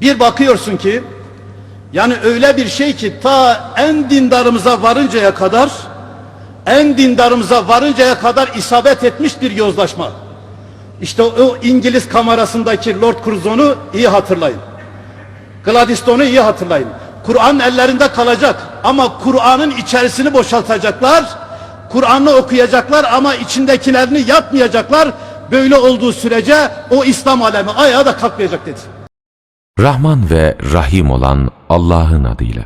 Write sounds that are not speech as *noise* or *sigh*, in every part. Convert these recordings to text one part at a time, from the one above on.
Bir bakıyorsun ki yani öyle bir şey ki ta en dindarımıza varıncaya kadar en dindarımıza varıncaya kadar isabet etmiş bir yozlaşma. İşte o İngiliz kamerasındaki Lord Curzon'u iyi hatırlayın. Gladstone'u iyi hatırlayın. Kur'an ellerinde kalacak ama Kur'an'ın içerisini boşaltacaklar. Kur'an'ı okuyacaklar ama içindekilerini yapmayacaklar. Böyle olduğu sürece o İslam alemi ayağa da kalkmayacak dedi. Rahman ve Rahim olan Allah'ın adıyla.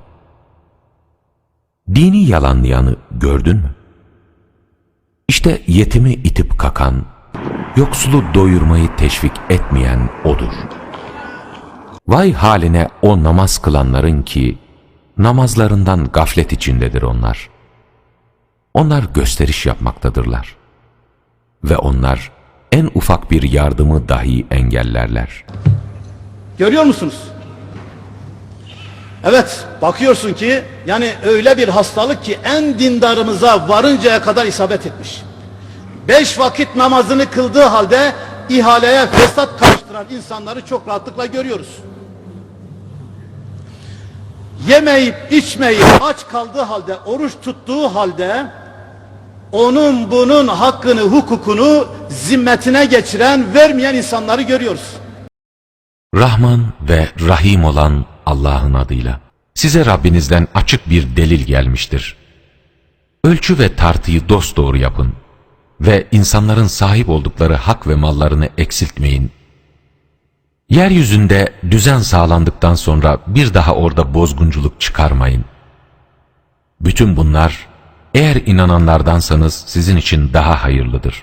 Dini yalanlayanı gördün mü? İşte yetimi itip kakan, yoksulu doyurmayı teşvik etmeyen odur. Vay haline o namaz kılanların ki, namazlarından gaflet içindedir onlar. Onlar gösteriş yapmaktadırlar. Ve onlar en ufak bir yardımı dahi engellerler. Görüyor musunuz? Evet, bakıyorsun ki yani öyle bir hastalık ki en dindarımıza varıncaya kadar isabet etmiş. Beş vakit namazını kıldığı halde ihaleye fesat karıştıran insanları çok rahatlıkla görüyoruz. Yemeyip içmeyip aç kaldığı halde, oruç tuttuğu halde onun bunun hakkını, hukukunu zimmetine geçiren, vermeyen insanları görüyoruz. Rahman ve Rahim olan Allah'ın adıyla. Size Rabbinizden açık bir delil gelmiştir. Ölçü ve tartıyı dosdoğru yapın ve insanların sahip oldukları hak ve mallarını eksiltmeyin. Yeryüzünde düzen sağlandıktan sonra bir daha orada bozgunculuk çıkarmayın. Bütün bunlar eğer inananlardansanız sizin için daha hayırlıdır.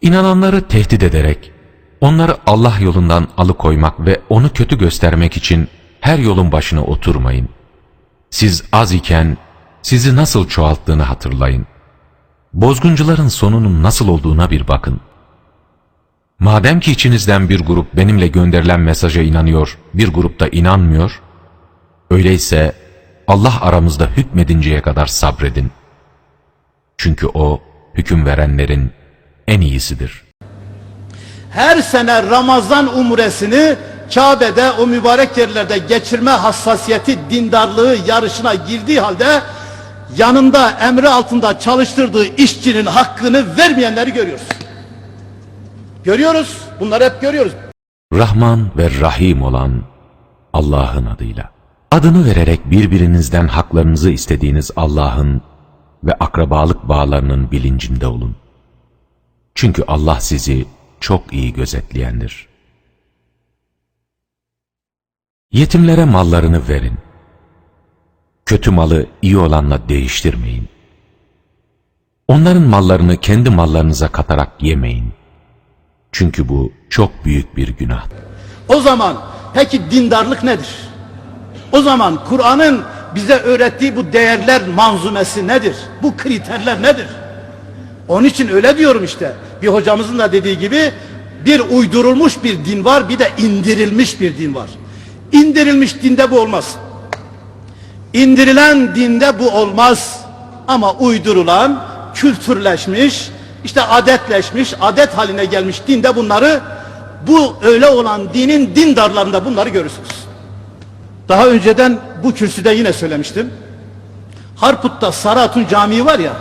İnananları tehdit ederek Onları Allah yolundan alıkoymak ve onu kötü göstermek için her yolun başına oturmayın. Siz az iken sizi nasıl çoğalttığını hatırlayın. Bozguncuların sonunun nasıl olduğuna bir bakın. Madem ki içinizden bir grup benimle gönderilen mesaja inanıyor, bir grup da inanmıyor, öyleyse Allah aramızda hükmedinceye kadar sabredin. Çünkü O, hüküm verenlerin en iyisidir.'' Her sene Ramazan umresini Kabe'de o mübarek yerlerde geçirme hassasiyeti dindarlığı yarışına girdiği halde yanında emri altında çalıştırdığı işçinin hakkını vermeyenleri görüyoruz. Görüyoruz. Bunları hep görüyoruz. Rahman ve Rahim olan Allah'ın adıyla. Adını vererek birbirinizden haklarınızı istediğiniz Allah'ın ve akrabalık bağlarının bilincinde olun. Çünkü Allah sizi çok iyi gözetleyendir. Yetimlere mallarını verin. Kötü malı iyi olanla değiştirmeyin. Onların mallarını kendi mallarınıza katarak yemeyin. Çünkü bu çok büyük bir günah. O zaman peki dindarlık nedir? O zaman Kur'an'ın bize öğrettiği bu değerler manzumesi nedir? Bu kriterler nedir? Onun için öyle diyorum işte. Bir hocamızın da dediği gibi bir uydurulmuş bir din var bir de indirilmiş bir din var. İndirilmiş dinde bu olmaz. İndirilen dinde bu olmaz. Ama uydurulan, kültürleşmiş, işte adetleşmiş, adet haline gelmiş dinde bunları bu öyle olan dinin dindarlarında bunları görürsünüz. Daha önceden bu kürsüde yine söylemiştim. Harput'ta Saratun Camii var ya,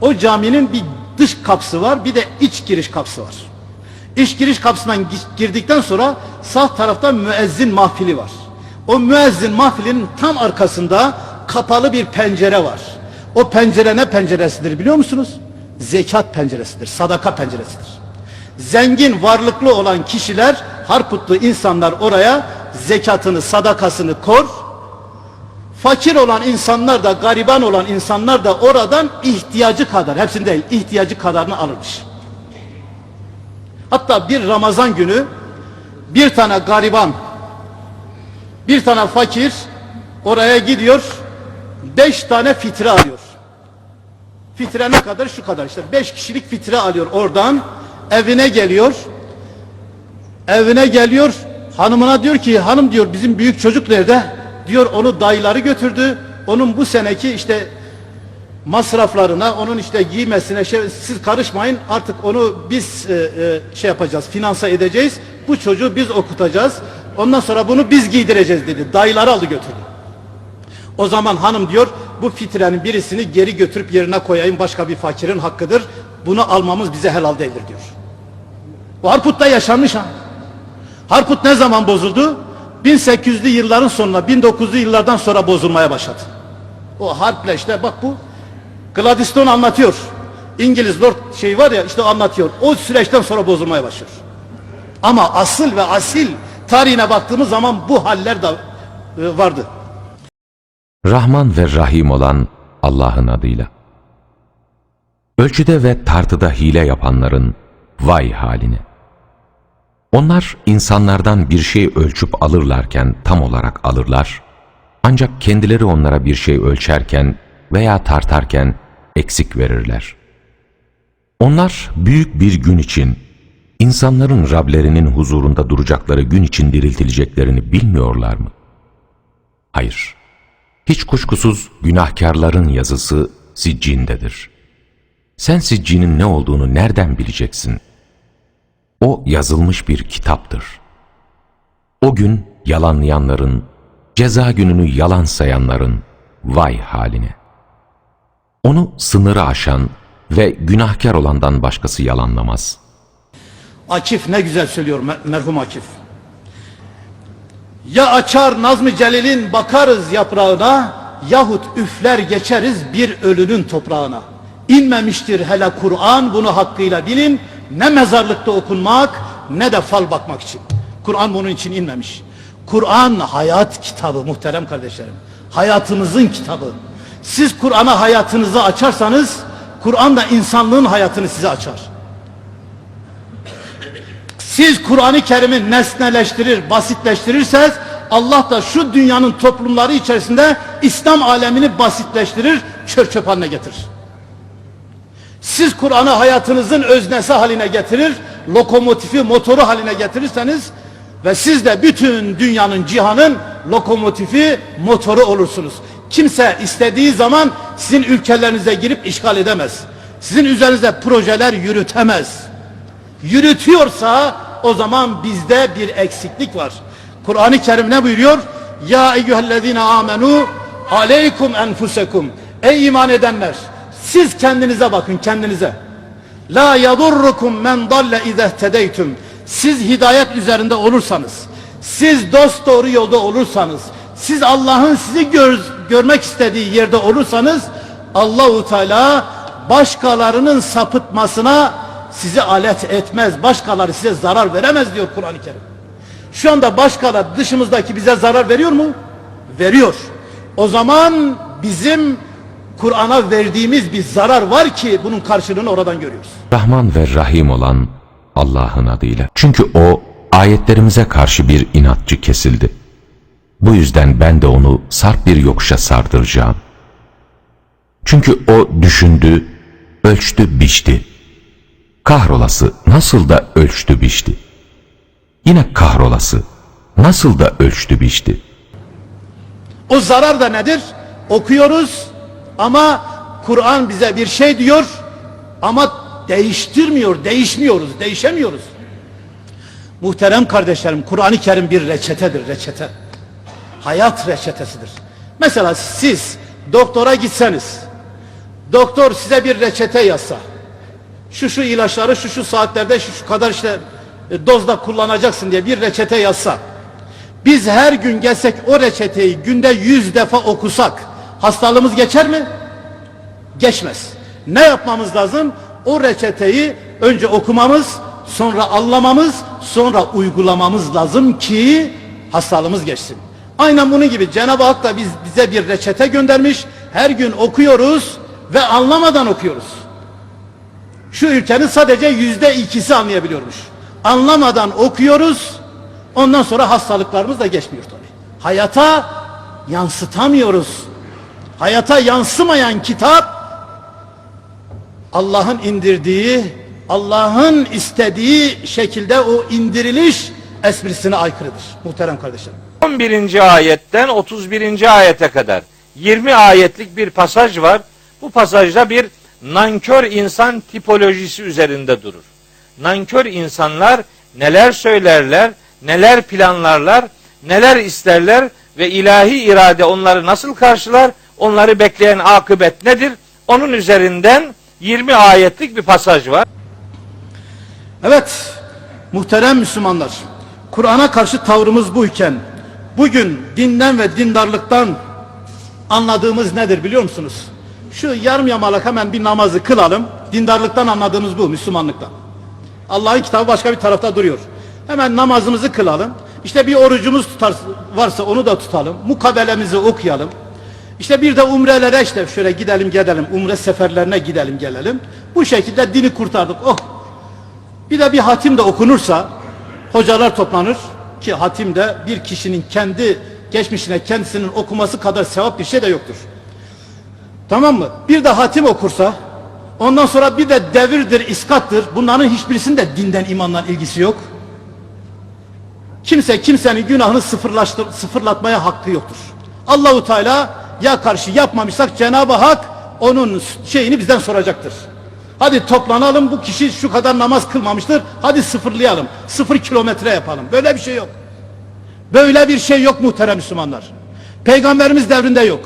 o caminin bir dış kapısı var bir de iç giriş kapısı var. İç giriş kapısından girdikten sonra sağ tarafta müezzin mahfili var. O müezzin mahfilinin tam arkasında kapalı bir pencere var. O pencere ne penceresidir biliyor musunuz? Zekat penceresidir, sadaka penceresidir. Zengin, varlıklı olan kişiler, harputlu insanlar oraya zekatını, sadakasını kor, Fakir olan insanlar da gariban olan insanlar da oradan ihtiyacı kadar hepsinde değil ihtiyacı kadarını alırmış. Hatta bir Ramazan günü bir tane gariban bir tane fakir oraya gidiyor beş tane fitre alıyor. Fitre ne kadar? Şu kadar işte beş kişilik fitre alıyor oradan evine geliyor evine geliyor hanımına diyor ki hanım diyor bizim büyük çocuk nerede? Diyor onu dayıları götürdü. Onun bu seneki işte masraflarına, onun işte giymesine şey, siz karışmayın. Artık onu biz e, e, şey yapacağız, finansa edeceğiz. Bu çocuğu biz okutacağız. Ondan sonra bunu biz giydireceğiz dedi. Dayıları aldı götürdü. O zaman hanım diyor bu fitrenin birisini geri götürüp yerine koyayım başka bir fakirin hakkıdır. Bunu almamız bize helal değildir diyor. Harput'ta yaşanmış ha. Harput ne zaman bozuldu? 1800'lü yılların sonuna 1900'lü yıllardan sonra bozulmaya başladı. O harple işte bak bu Gladstone anlatıyor. İngiliz Lord şey var ya işte anlatıyor. O süreçten sonra bozulmaya başlıyor. Ama asıl ve asil tarihine baktığımız zaman bu haller de e, vardı. Rahman ve Rahim olan Allah'ın adıyla. Ölçüde ve tartıda hile yapanların vay haline. Onlar insanlardan bir şey ölçüp alırlarken tam olarak alırlar, ancak kendileri onlara bir şey ölçerken veya tartarken eksik verirler. Onlar büyük bir gün için, insanların Rablerinin huzurunda duracakları gün için diriltileceklerini bilmiyorlar mı? Hayır. Hiç kuşkusuz günahkarların yazısı siccindedir. Sen siccinin ne olduğunu nereden bileceksin? O yazılmış bir kitaptır. O gün yalanlayanların, ceza gününü yalan sayanların vay haline. Onu sınırı aşan ve günahkar olandan başkası yalanlamaz. Akif ne güzel söylüyor mer- merhum Akif. Ya açar Nazmi Celil'in bakarız yaprağına yahut üfler geçeriz bir ölünün toprağına. İnmemiştir hele Kur'an bunu hakkıyla bilin ne mezarlıkta okunmak ne de fal bakmak için. Kur'an bunun için inmemiş. Kur'an hayat kitabı muhterem kardeşlerim. Hayatımızın kitabı. Siz Kur'an'a hayatınızı açarsanız Kur'an da insanlığın hayatını size açar. Siz Kur'an-ı Kerim'i nesneleştirir, basitleştirirseniz Allah da şu dünyanın toplumları içerisinde İslam alemini basitleştirir, çör çöp haline getirir. Siz Kur'an'ı hayatınızın öznesi haline getirir, lokomotifi, motoru haline getirirseniz ve siz de bütün dünyanın, cihanın lokomotifi, motoru olursunuz. Kimse istediği zaman sizin ülkelerinize girip işgal edemez. Sizin üzerinizde projeler yürütemez yürütüyorsa o zaman bizde bir eksiklik var. Kur'an-ı Kerim ne buyuruyor? Ya eyyühellezine amenu aleykum enfusekum. Ey iman edenler siz kendinize bakın kendinize. La yadurrukum men dalle izehtedeytüm. Siz hidayet üzerinde olursanız, siz dost doğru yolda olursanız, siz Allah'ın sizi gör, görmek istediği yerde olursanız Allahu Teala başkalarının sapıtmasına sizi alet etmez. Başkaları size zarar veremez diyor Kur'an-ı Kerim. Şu anda başkaları dışımızdaki bize zarar veriyor mu? Veriyor. O zaman bizim Kur'an'a verdiğimiz bir zarar var ki bunun karşılığını oradan görüyoruz. Rahman ve Rahim olan Allah'ın adıyla. Çünkü o ayetlerimize karşı bir inatçı kesildi. Bu yüzden ben de onu sarp bir yokuşa sardıracağım. Çünkü o düşündü, ölçtü, biçti. Kahrolası nasıl da ölçtü, biçti. Yine kahrolası nasıl da ölçtü, biçti. O zarar da nedir? Okuyoruz ama Kur'an bize bir şey diyor ama değiştirmiyor, değişmiyoruz, değişemiyoruz. Muhterem kardeşlerim, Kur'an-ı Kerim bir reçetedir, reçete. Hayat reçetesidir. Mesela siz doktora gitseniz, doktor size bir reçete yazsa, şu şu ilaçları şu şu saatlerde şu şu kadar işte e, dozda kullanacaksın diye bir reçete yazsa, biz her gün gelsek o reçeteyi günde yüz defa okusak hastalığımız geçer mi? Geçmez. Ne yapmamız lazım? O reçeteyi önce okumamız, sonra anlamamız, sonra uygulamamız lazım ki hastalığımız geçsin. Aynen bunun gibi Cenab-ı Hak da biz, bize bir reçete göndermiş. Her gün okuyoruz ve anlamadan okuyoruz. Şu ülkenin sadece yüzde ikisi anlayabiliyormuş. Anlamadan okuyoruz, ondan sonra hastalıklarımız da geçmiyor tabii. Hayata yansıtamıyoruz. Hayata yansımayan kitap Allah'ın indirdiği, Allah'ın istediği şekilde o indiriliş esprisine aykırıdır. Muhterem kardeşlerim. 11. ayetten 31. ayete kadar 20 ayetlik bir pasaj var. Bu pasajda bir nankör insan tipolojisi üzerinde durur. Nankör insanlar neler söylerler, neler planlarlar, neler isterler ve ilahi irade onları nasıl karşılar, onları bekleyen akıbet nedir? Onun üzerinden 20 ayetlik bir pasaj var. Evet, muhterem Müslümanlar, Kur'an'a karşı tavrımız buyken, bugün dinden ve dindarlıktan anladığımız nedir biliyor musunuz? Şu yarım yamalak hemen bir namazı kılalım, dindarlıktan anladığımız bu, Müslümanlıktan. Allah'ın kitabı başka bir tarafta duruyor. Hemen namazımızı kılalım, işte bir orucumuz tutar, varsa onu da tutalım, mukabelemizi okuyalım, işte bir de umrelere işte şöyle gidelim gidelim, umre seferlerine gidelim gelelim. Bu şekilde dini kurtardık. Oh bir de bir hatim de okunursa hocalar toplanır ki hatim de bir kişinin kendi geçmişine kendisinin okuması kadar sevap bir şey de yoktur. Tamam mı? Bir de hatim okursa ondan sonra bir de devirdir, iskattır. Bunların hiçbirisinin dinden imandan ilgisi yok. Kimse kimsenin günahını sıfırlaştır, sıfırlatmaya hakkı yoktur. Allahu Teala ya karşı yapmamışsak Cenab-ı Hak onun şeyini bizden soracaktır. Hadi toplanalım bu kişi şu kadar namaz kılmamıştır. Hadi sıfırlayalım. Sıfır kilometre yapalım. Böyle bir şey yok. Böyle bir şey yok muhterem Müslümanlar. Peygamberimiz devrinde yok.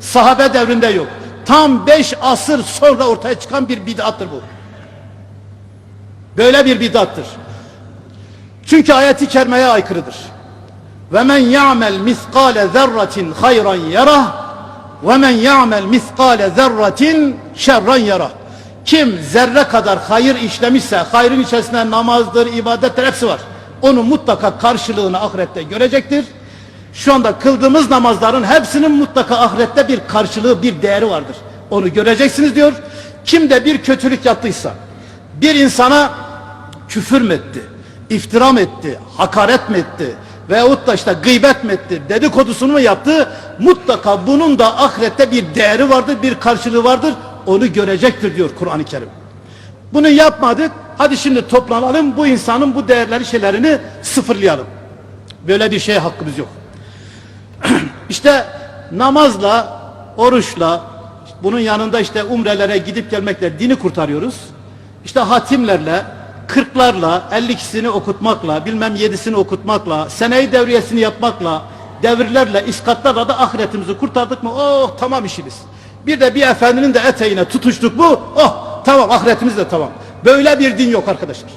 Sahabe devrinde yok. Tam beş asır sonra ortaya çıkan bir bid'attır bu. Böyle bir bid'attır. Çünkü ayeti kerimeye aykırıdır. Ve men ya'mel miskale zerratin hayran yarah ve men ya'mel miskale zerratin şerran yarah. Kim zerre kadar hayır işlemişse, hayrın içerisinde namazdır, ibadetler hepsi var. Onun mutlaka karşılığını ahirette görecektir. Şu anda kıldığımız namazların hepsinin mutlaka ahirette bir karşılığı, bir değeri vardır. Onu göreceksiniz diyor. Kim de bir kötülük yaptıysa, bir insana küfür mü etti, iftira mı etti, hakaret mi etti veyahut da işte gıybet mi etti, dedikodusunu mu yaptı, mutlaka bunun da ahirette bir değeri vardır, bir karşılığı vardır, onu görecektir diyor Kur'an-ı Kerim. Bunu yapmadık, hadi şimdi toplanalım, bu insanın bu değerleri şeylerini sıfırlayalım. Böyle bir şeye hakkımız yok. *clears throat* İşte namazla, oruçla, bunun yanında işte umrelere gidip gelmekle dini kurtarıyoruz. İşte hatimlerle, kırklarla, ellikisini okutmakla, bilmem yedisini okutmakla, seneyi devriyesini yapmakla, devirlerle, iskatlarla da ahiretimizi kurtardık mı? Oh tamam işimiz. Bir de bir efendinin de eteğine tutuştuk mu? Oh tamam ahiretimiz de tamam. Böyle bir din yok arkadaşlar.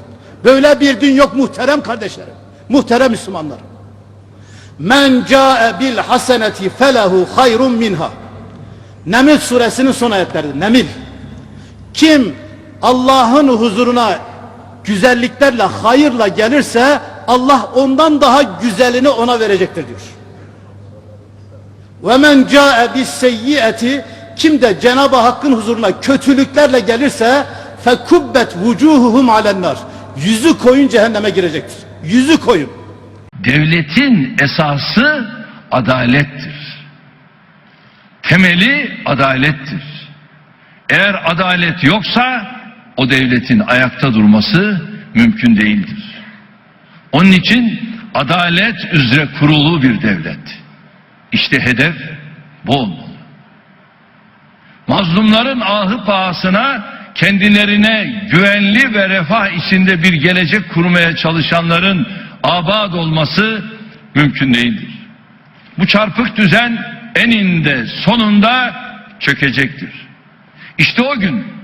Böyle bir din yok muhterem kardeşlerim. Muhterem Müslümanlar. Men ca'e bil haseneti felehu hayrun minha. Nemil suresinin son ayetleri. Nemil. Kim Allah'ın huzuruna güzelliklerle, hayırla gelirse Allah ondan daha güzelini ona verecektir diyor. Ve men ca'e bis seyyiati kim de Cenab-ı Hakk'ın huzuruna kötülüklerle gelirse fekubbet vucuhuhum alennar. Yüzü koyun cehenneme girecektir. Yüzü koyun. Devletin esası adalettir. Temeli adalettir. Eğer adalet yoksa o devletin ayakta durması mümkün değildir. Onun için adalet üzere kurulu bir devlet. İşte hedef bu olmalı. Mazlumların ahı pahasına kendilerine güvenli ve refah içinde bir gelecek kurmaya çalışanların abad olması mümkün değildir. Bu çarpık düzen eninde sonunda çökecektir. İşte o gün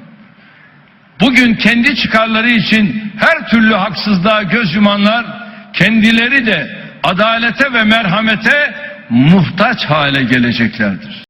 bugün kendi çıkarları için her türlü haksızlığa göz yumanlar kendileri de adalete ve merhamete muhtaç hale geleceklerdir.